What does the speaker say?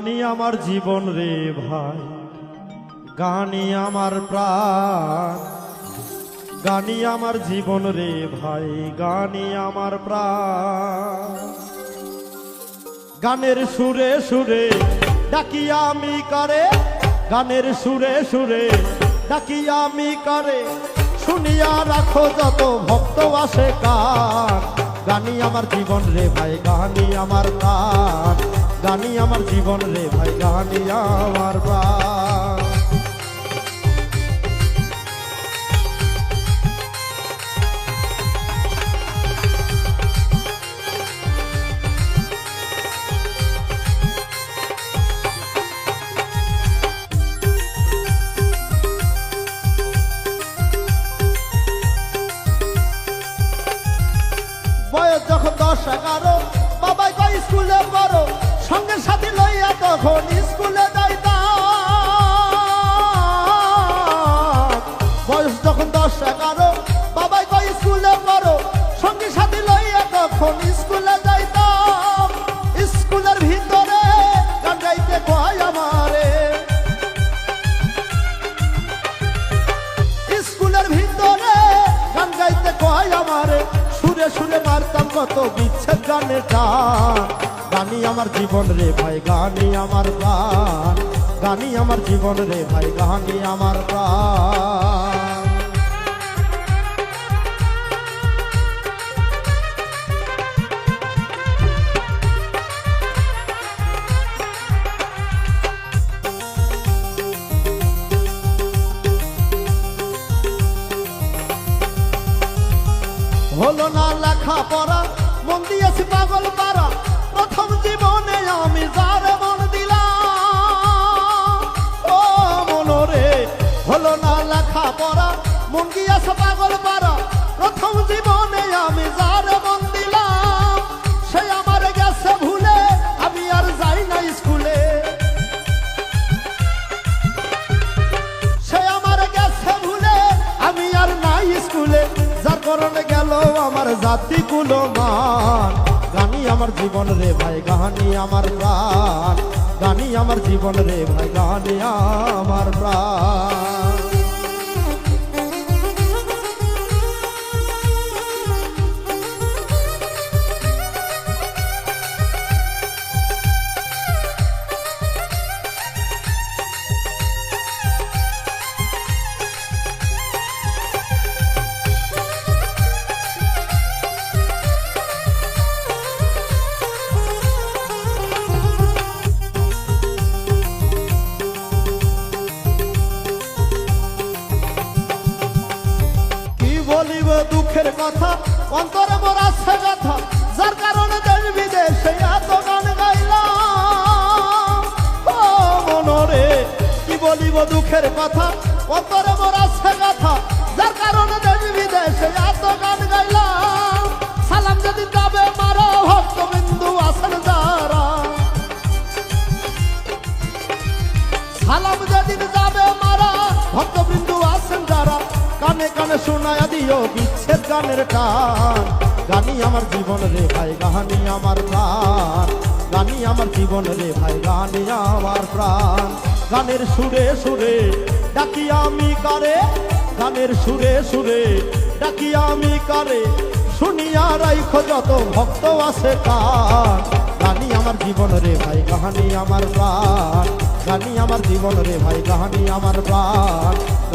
গানি আমার জীবন রে ভাই, গানি আমার প্রাণ, গানি আমার জীবন রে ভাই, গানি আমার প্রাণ। গানের সুরে সুরে ডাকি আমি করে, গানের সুরে সুরে ডাকি আমি করে, শুনিয়া রাখো যত ভক্ত আসে কান গানি আমার জীবন রে ভাই, গানি আমার প্রাণ। গানি আমার জীবন রে ভাই গানি আমার বয়স যখন দশ এগারো বাবাই স্কুলে পড়ো। সঙ্গে সাথে লইয়া তখন স্কুলে যাইতাম। বয়স যখন দশ এগারো, বাবাই কয়, স্কুলে পড়ো। সঙ্গে সাথে লইয়া তখন স্কুলে যাইতাম। স্কুলের ভিতরে গান গাইতে কয় আমারে। স্কুলের ভিতরে গান গাইতে কয় আমারে। সুরে সুরে মারতাম কত বিচ্ছেদ গানে টান গানি আমার জীবন রে ভাই গানি আমার গান গানি আমার জীবন রে ভাই গানি আমার গান হলো না লেখা পড়া মন দিয়েছি পাগল পারা হলো না লেখা পড়া মন দিয়েছে পাগল পারা প্রথম জীবনে আমি যার মন দিলাম, সে আমার গেছে ভুলে, আমি আর যাই না স্কুলে। সে আমার গেছে ভুলে, আমি আর নাই স্কুলে। যার কারণে গেল আমার জাতি গুলো মান গানি আমার জীবন রে ভাই, গানি আমার প্রাণ। গানি আমার জীবন রে ভাই, গানি আমার দুঃখের কথা, অন্তরে মোর আছে কথা যার কারণে দেশ বিদেশে এত গান গাইলাম। মনরে, কি বলিব দুঃখের কথা? অন্তরে মোর আছে কথা যার কারণে দেশ বিদেশে এত গান বিচ্ছেদ গানের টান গানি আমার জীবন রে ভাই গাহানি আমার প্রাণ। গানি আমার জীবন রে ভাই, গানি আমার প্রাণ। গানের সুরে সুরে ডাকি আমি কারে। গানের সুরে সুরে ডাকি আমি কারে। শুনিয়া রাইখো যত ভক্ত আছে কান গানি আমার জীবন রে ভাই কাহানি আমার প্রাণ। গানি আমার জীবন রে ভাই কাহানি আমার প্রাণ।